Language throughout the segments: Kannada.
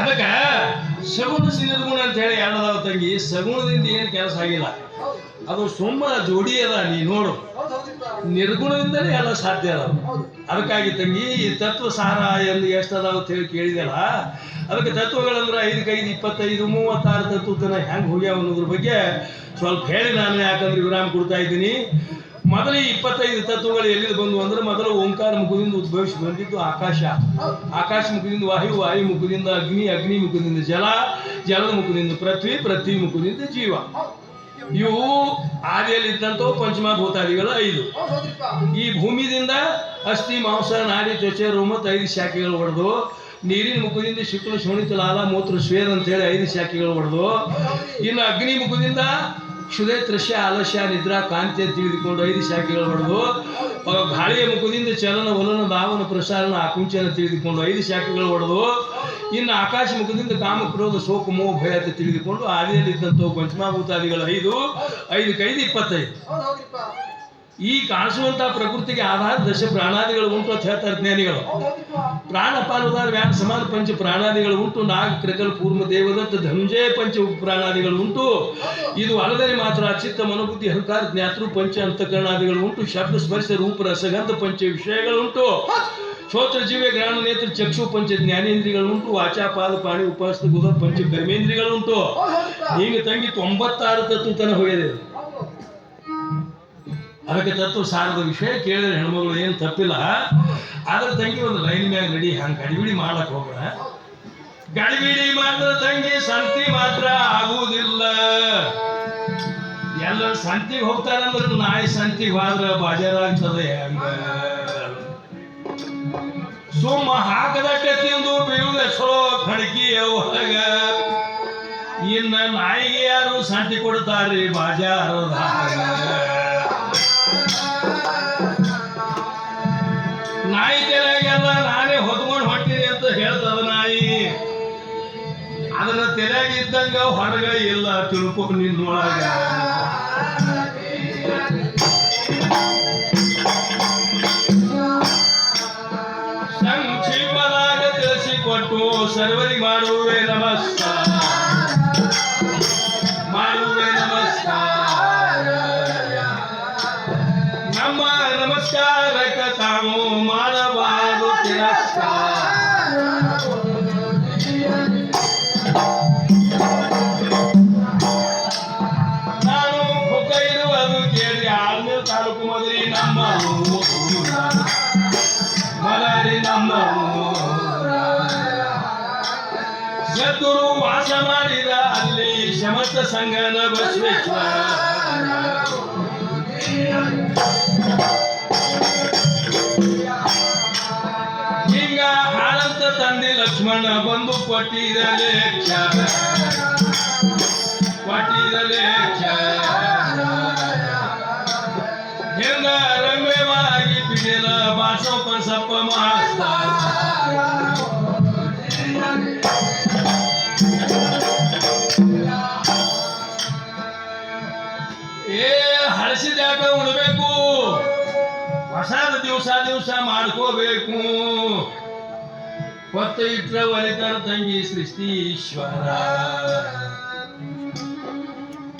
ಅದಕ್ಕ ಸಗುಣ ನಿರ್ಗುಣ ಅಂತ ಹೇಳಿ ಎರಡದಾವ ತಂಗಿ ಸಗುಣದಿಂದ ಏನು ಕೆಲಸ ಆಗಿಲ್ಲ. ಅದು ಸುಮ್ಮ ಜೋಡಿ ಅದ, ನೀ ನೋಡು. ನಿರ್ಗುಣದಿಂದಲೇ ಎಲ್ಲ ಸಾಧ್ಯ ಅದ. ಅದಕ್ಕಾಗಿ ತಂಗಿ, ಈ ತತ್ವ ಸಾರ ಎಂದು ಎಷ್ಟದಾವ ಅಂತ ಹೇಳಿ ಕೇಳಿದೆಲ್ಲ ಅದಕ್ಕೆ ತತ್ವಗಳಂದ್ರೆ ಐದು, ಇಪ್ಪತ್ತೈದು, ಮೂವತ್ತಾರು ತತ್ವ ಹೆಂಗೆ ಹೋಗ್ಯಾವ ಅನ್ನೋದ್ರ ಬಗ್ಗೆ ಸ್ವಲ್ಪ ಹೇಳಿ ನಾನು, ಯಾಕಂದ್ರೆ ವಿರಾಮ ಕೊಡ್ತಾ ಇದ್ದೀನಿ. ಮೊದಲು ಇಪ್ಪತ್ತೈದು ತತ್ವಗಳು ಎಲ್ಲಿ ಬಂದು ಅಂದ್ರೆ ಮೊದಲು ಓಂಕಾರ ಮುಖದಿಂದ ಉದ್ಭವಿಸಿ ಬಂದಿದ್ದು ಆಕಾಶ. ಆಕಾಶ ಮುಖದಿಂದ ವಾಯು ವಾಯು ಮುಖದಿಂದ ಅಗ್ನಿ ಅಗ್ನಿ ಮುಖದಿಂದ ಜಲ, ಜಲದ ಮುಖದಿಂದ ಪೃಥ್ವಿ ಪೃಥ್ವಿ ಮುಖದಿಂದ ಜೀವ. ಇವು ಆದಿಯಲ್ಲಿ ಇದ್ದಂಥವು ಪಂಚಮಭೂತಾದಿಗಳು ಐದು. ಈ ಭೂಮಿದಿಂದ ಅಸ್ಥಿ, ಮಾಂಸ, ನಾಡಿ, ತ್ವಚೆ, ರೋಮ ಐದು ಶಾಖೆಗಳು ಹೊಡೆದು ನೀರಿನ ಮುಖದಿಂದ ಶುಕ್ಲ, ಶೋಣಿತ, ಲಾಲ, ಮೂತ್ರ, ಶ್ವೇದ ಅಂತೇಳಿ ಐದು ಶಾಖೆಗಳು ಹೊಡೆದು ಇನ್ನು ಅಗ್ನಿ ಮುಖದಿಂದ ಕ್ಷುದೆ ತ್ರಶ್ಯ ಆಲಸ್ಯ ನಿದ್ರಾ ಕಾಂತಿ ಅಂತ ತಿಳಿದುಕೊಂಡು ಐದು ಶಾಖೆಗಳು ಹೊಡೆದು ಗಾಳಿಯ ಮುಖದಿಂದ ಚಲನ ವಲನ ಭಾವನ, ಪ್ರಸಾರನ, ಆಕುಂಚನ ತಿಳಿದುಕೊಂಡು ಐದು ಶಾಖೆಗಳು ಹೊಡೆದು, ಇನ್ನು ಆಕಾಶ ಮುಖದಿಂದ ಕಾಮ, ಕ್ರೋಧ, ಶೋಕ, ಮೋಹ, ಭಯ ಅಂತ ತಿಳಿದುಕೊಂಡು ಆದಿಯಲ್ಲಿದ್ದಂಥ ಪಂಚಮಾಭೂತಾದಿಗಳು ಐದು ಐದು ಕೈದು ಇಪ್ಪತ್ತೈದು. ಈ ಕಾಣಿಸುವಂತ ಪ್ರಕೃತಿಗೆ ಆಧಾರ ದಶ ಪ್ರಾಣಾದಿಗಳು ಉಂಟು ಅಂತ ಹೇಳ್ತಾರೆ ಜ್ಞಾನಿಗಳು. ಪ್ರಾಣಪಾಲುದಾರ ವ್ಯಾನ ಸಮಾನ ಪಂಚ ಪ್ರಾಣಾದಿಗಳು ಉಂಟು. ನಾಗ ಕ್ರಿಕಲ್ ಪೂರ್ವ ದೇವದತ್ತ ಧಂಜೆ ಪಂಚ ಪ್ರಾಣಾದಿಗಳು ಉಂಟು. ಇದು ಅಲ್ಲದೆ ಮಾತ್ರ ಚಿತ್ತ, ಮನೋಬುದ್ಧಿ, ಅಹಂಕಾರ, ಜ್ಞಾತೃ, ಪಂಚ, ಅಂತಕರಣಾದಿಗಳು ಉಂಟು. ಶಬ್ದ, ಸ್ಪರ್ಶ, ರೂಪ ರಸಗಂಧ ಪಂಚ ವಿಷಯಗಳು ಉಂಟು. ಶ್ರೋತ್ರ, ಜೀವ, ಜ್ಞಾನ, ನೇತ್ರ, ಚಕ್ಷು, ಪಂಚ ಜ್ಞಾನೇಂದ್ರಿಗಳು ಉಂಟು. ವಾಚಾ, ಪಾದ ಪಾಣಿ ಉಪಸ್ಥ ಗುದ ಪಂಚ ಕರ್ಮೇಂದ್ರಿಗಳು ಉಂಟು. ಈಗ ತಂಗಿ ತೊಂಬತ್ತಾರು ತತ್ವ ತನ ಹೋಗಿದೆ. ಅದಕ್ಕೆ ತತ್ವ ಸಾರದ ವಿಷಯ ಕೇಳಿದ್ರೆ ಹೆಣ್ಮಗಳು ಏನು ತಪ್ಪಿಲ್ಲ. ಆದ್ರೆ ತಂಗಿ ಒಂದು ಲೈನ್ ಮ್ಯಾಗ ರೆಡಿ, ಹಂಗೆ ಗಡಿಬಿಡಿ ಮಾಡಕ್ ಹೋಗ್ರ ಗಡಿಬಿಡಿ ಮಾಡಿದ್ರೆ ತಂಗಿ, ಸಂತಿ ಮಾತ್ರ ಆಗುವುದಿಲ್ಲ. ಎಲ್ಲರೂ ಸಂತಿಗೆ ಹೋಗ್ತಾರಂದ್ರೆ ನಾಯಿ ಸಂತಿಗೆ ಹೋದ್ರೆ ಬಾಜಾರಾಗ್ತದೆ ಹಂಗ? ಸುಮ್ಮ ಹಾಕದಟ್ಟೆ ತಿಂದು ಬೀಳುದ ಎಷ್ಟೋ ಖಡ್ಕಿ ಒಳಗ. ಇನ್ನ ನಾಯಿಗೆ ಯಾರು ಸಂತಿ ಕೊಡ್ತಾರ್ರಿ ಬಾಜಾರದಾಗ ನಾಯಿ ತೆರೆಯಾಗೆಲ್ಲ ನಾನೇ ಹೊತ್ಕೊಂಡು ಹೊಂಟೀನಿ ಅಂತ ಹೇಳ್ತದ ನಾಯಿ. ಅದನ್ನ ತೆರೆಯಾಗ ಇದ್ದಂಗ ಹೊರಗ ಇಲ್ಲ ತಿಳ್ಕೊ ನಿನ್ನೊಳಗ. ವಾಸ ಮಾಡಿದ ಅಲ್ಲಿ ಸಮಸ್ತ ಸಂಗನ ಬಸವೇಶ್ವರ. ಹಿಂಗ ಹಾಳಂತ ತಂದೆ ಲಕ್ಷ್ಮಣ ಬಂದು ಕೊಟ್ಟಿರಲೆ ಕೊಟ್ಟಿರಲೆ ಹಿಂಗ ರಮ್ಯವಾಗಿ ಬಿಡಿಲ ಬಾಸಪ್ಪ ಸಪ್ಪ ಮಾಸ್ತಾರ. ದಿವಸ ಮಾಡ್ಕೋಬೇಕು ಹೊತ್ತ ಇಟ್ರ ಒಲಿತಾರ ತಂಗಿ ಸೃಷ್ಟೀಶ್ವರ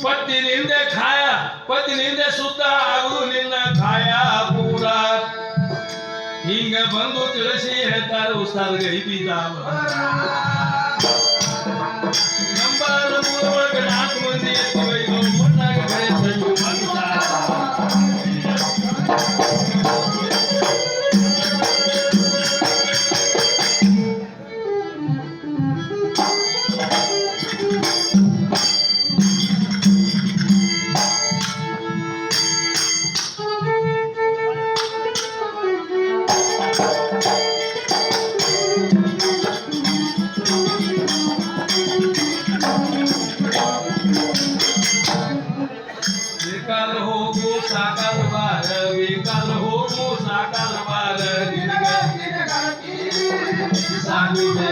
ಪತ್ತಿನಿಂದ ಖಾಯ ಪತ್ತಿನಿಂದ ಶುದ್ಧ ಆಗುದು ನಿನ್ನ ಖಾಯ ಪೂರ ಹಿಂಗ ಬಂದು ತಿಳಿಸಿ ಹೇಳ್ತಾರೆ ಉಸ್ತಾದ ಗೈಬಿದಾವ ನಂಬರ್ ಮೂರೊಳಗೆ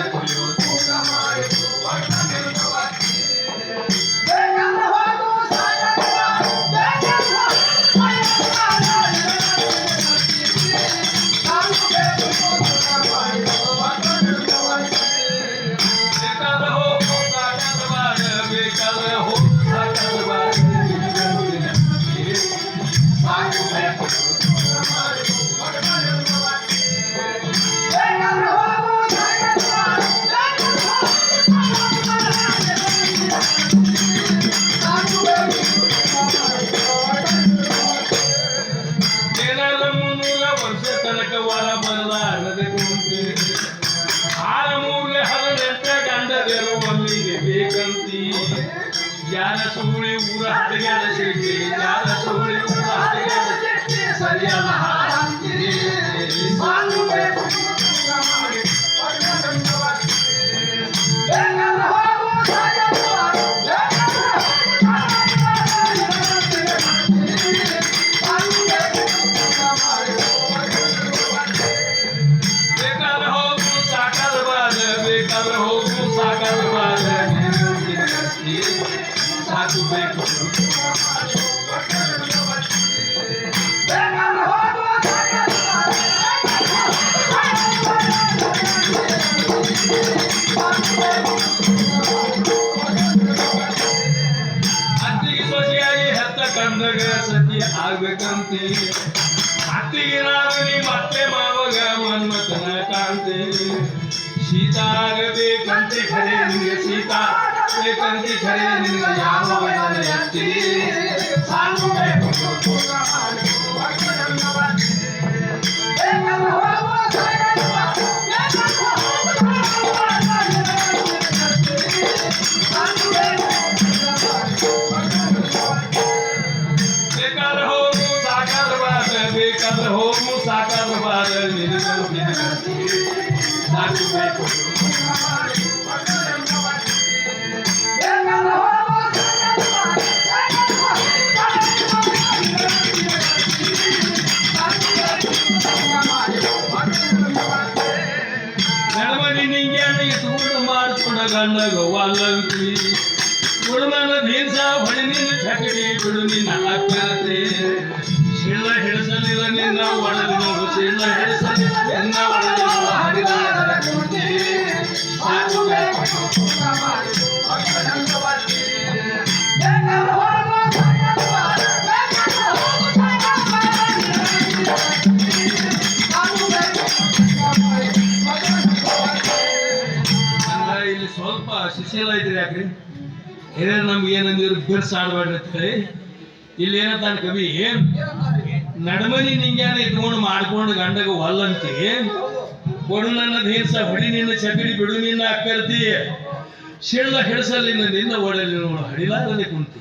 Thank you. ಮಾಡಿತು ಬರಲಾರದೆ ಕುಂತಿ ಆರ ಮೂರ್ಲೆ ಹದಿನೆಂಟ ಗಂಡದರು ಒಮ್ಮಿಗೆ ಬೇಕಂತಿ ಯಾರ ಸುಳಿ ಊರ ಹಡಗಾಡ ಸಿಗ್ಲಿ ಯಾರ ಸುಳಿ ಊರ ಹಡಗಾಡ ಸಿಗ್ಲಿ ಸತಿ ಆಗ್ಬೇಕಂತೆ. ಅತ್ತಿಗೆ ನಾನು ನಿಮ್ಮ ಅತ್ತೆ ಮಾವಗ ಮನ್ಮಥನ ಕಾಣ್ತೆ ಸೀತಾ ಆಗಬೇಕಂತೆ ಖರೆ ನಿನಗೆ ಸೀತಾ ಬೇಕಂತೆ ಖರೆ ನಿನಗೆ ಯಾವ ವಯನ ಎತ್ತಿ. ಸಾಕು ಬೇಕು ನಡಮನಿ ನಿಂಗ್ಯಾನ ಇಟ್ಕೊಂಡು ಮಾಡ್ಕೊಂಡ ಗಂಡಗ ವಾಲಂತಿ ಗುಡುಮನ ಬೀರ್ಸ ಹೊಳಿ ಶಿಳ್ಳ ಹಿಡಿಸಲಿಲ್ಲ ನಿನ್ನ ಒಳಗೆ ನೋಡು ಶಿಳ್ಳ ಹಿಡಿಸಲಿಲ್ಲ ನಿನ್ನ ಇಲ್ಲಿ ಸ್ವಲ್ಪ ಶಿಶಿಲ ಐತ್ರಿ ಯಾಕ್ರಿ? ಹಿರಿಯರು ನಮ್ಗೆ ಏನಂದಿದ್ರು ಬಿರ್ಸ್ ಆಡ್ಬೇಡ್ರಿ ಅಂತ ಹೇಳಿ. ಇಲ್ಲಿ ಏನಂತಾನೆ ಕವಿ ನಡಮನಿ ನಿಂಗ್ಯಾನ ಇಟ್ಕೊಂಡು ಮಾಡ್ಕೊಂಡು ಗಂಡಗ ಒಲ್ಲಂತಿ ಕೊಡು ನನ್ನ ದೀರ್ಸ ಹೊಡಿ ನಿನ್ನ ಚಕಡಿ ಬಿಡು ನಿನ್ನ ಅಕ್ಕರ್ತಿ ಶಿಳ್ಳ ಹಿಡಿಸಲ್ಲಿ ನಿನ್ನ ಒಡಲಿ ನೋಡು ಹಡಿಲಾರದೆ ಕುಂತಿ.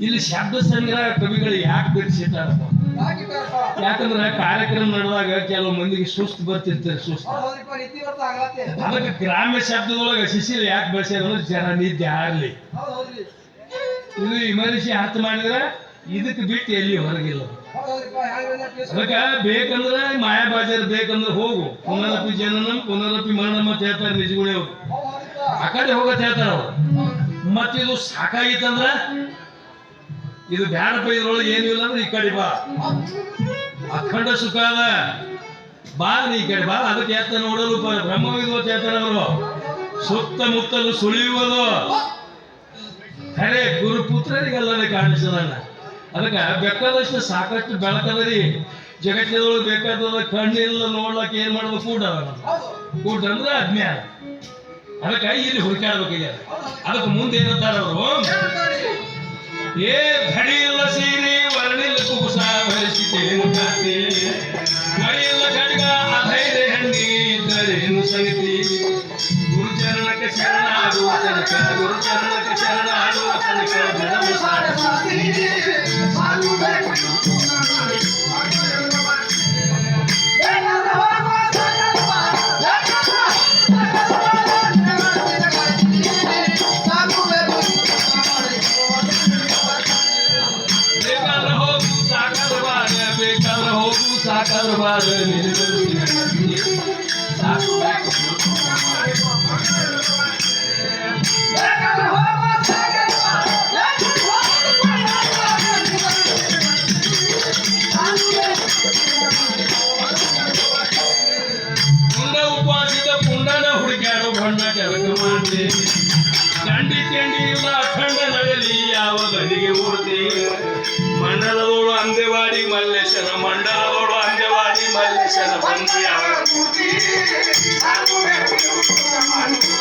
ಇಲ್ಲಿ ಶಬ್ದ ಸಂಗ್ರಹ ಕವಿಗಳು ಯಾಕೆ ಬಿಡಿಸಿಟ್ಟಾರ ಯಾಕಂದ್ರೆ ಕಾರ್ಯಕ್ರಮ ನಡೆದಾಗ ಕೆಲವು ಮಂದಿಗೆ ಸುಸ್ತು ಬರ್ತಿರ್ತಾರೆ ಸುಸ್ತು. ಅದಕ್ಕೆ ಗ್ರಾಮ್ಯ ಶಬ್ದದೊಳಗೆ ಶಿಶಿಲ್ ಯಾಕೆ ಬಳಸ್ಯಾರ ಅಂದ್ರೆ ಜನ ನಿದ್ದೆ ಆಗ್ಲಿ. ಇದು ವಿಮರ್ಶೆ ಹತ್ತು ಮಾಡಿದ್ರೆ ಇದಕ್ಕೆ ಬಿಟ್ಟು ಎಲ್ಲಿ ಹೊರಗಿಲ್ಲ. ಅದಕ್ಕೆ ಬೇಕಂದ್ರೆ ಮಾಯಾ ಬಾಜಾರ್ ಬೇಕಂದ್ರೆ ಹೋಗು. ಪುನರಪಿ ಜನನಂ, ಪುನರಪಿ ಮರಣಂ ಅಂತ ಹೇಳ್ತಾರೆ ನಿಜಗುಳಿ ಅವರು ಆ ಕಡೆ ಹೋಗತ್ ಹೇಳ್ತಾರ ಅವ್ರು. ಮತ್ತೆ ಇದು ಸಾಕಾಗಿತ್ತಂದ್ರ ಇದು ಬ್ಯಾಡಪ್ಪ ಇದ್ರೊಳಗೆ ಏನು ಇಲ್ಲ ಅಂದ್ರೆ ಈ ಕಡೆ ಬಾ. ಅಖಂಡ ಸುಖ ಅದ. ಬಾ ಈ ಕಡೆ ಬಾ. ಅದಕ್ಕೆ ಎತ್ತ ನೋಡಲು ಬ್ರಹ್ಮವಿದು ಅಂತ ಹೇಳ್ತಾರೆ ಅವರು. ಸುತ್ತಮುತ್ತಲು ಸುಳಿಯುವುದು. ಖರೆ ಗುರುಪುತ್ರರಿಗೆಲ್ಲವೇ ಕಾಣಿಸದಲ್ಲ ಅದಕ್ಕೆ ಬೇಕಾದಷ್ಟು ಸಾಕಷ್ಟು ಬೆಳಕದರಿ ಜಗತ್ತಿನೊಳಗೆ ಬೇಕಾದ ಕಣ್ಣಿಲ್ಲ ನೋಡ್ಲಕ್ಕ ಏನ್ ಮಾಡ್ಬೇಕು? ಕೂಡ ಕೂಡ ಅಂದ್ರೆ ಅಜ್ಞಾನ. ಅದಕ್ಕೆ ಇಲ್ಲಿ ಹುಡುಕಾಡ್ಬೇಕೀಗ ಅದಕ್ಕೆ ಮುಂದೆ ಏನಂತಾರ ಅವರು? ಏ ಧಡಿಲ್ಲ ಸೀರೆ ವರ್ಣಿಲ್ಲ ಅಧೈರ್ಯ ಹೆಂಡಿ ಇದ್ದರೇನು ಸಂಗತಿ. ಗುರುಚರಣಕ್ಕೆ ಶರಣಾಗುವ ತನಕ, ಗುರುಚರಣಕ್ಕೆ ಶರಣಾಗುವ ತನಕ দরবার নির্দোষী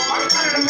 மக்களிடம்